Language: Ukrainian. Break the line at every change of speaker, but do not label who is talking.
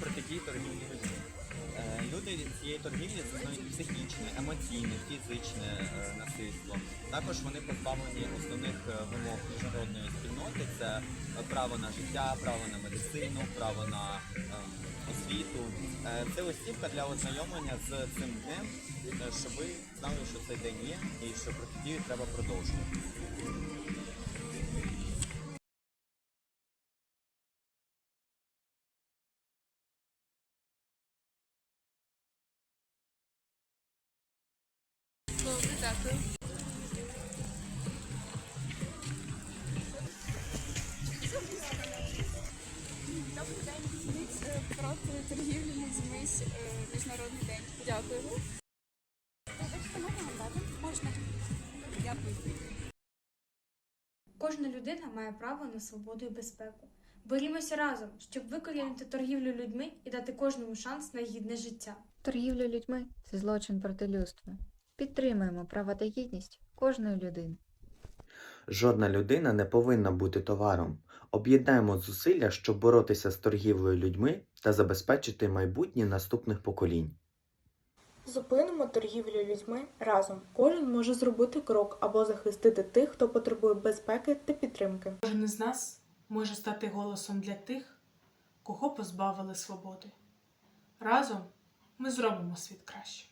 протидії торгівлі людьми. Е, Люди цієї торгівлі зазнають психічне, емоційне, фізичне е, насильство. Також вони позбавлені основних е, вимог міжнародної спільноти: це право на життя, право на медицину, право на е, освіту. Це листівка для ознайомлення з цим днем, щоб ви знали, що цей день є і що протидію треба продовжувати.
Дякую. Добрий день. Проти торгівлі е, міжнародний день. Дякую. Дякую.
Кожна людина має право на свободу і безпеку. Борімося разом, щоб викорінити торгівлю людьми і дати кожному шанс на гідне життя.
Торгівля людьми це злочин проти людства. Підтримуємо права та гідність кожної людини.
Жодна людина не повинна бути товаром. Об'єднаємо зусилля, щоб боротися з торгівлею людьми та забезпечити майбутнє наступних поколінь.
Зупинимо торгівлю людьми разом. Кожен може зробити крок або захистити тих, хто потребує безпеки та підтримки.
Кожен із нас може стати голосом для тих, кого позбавили свободи. Разом ми зробимо світ краще.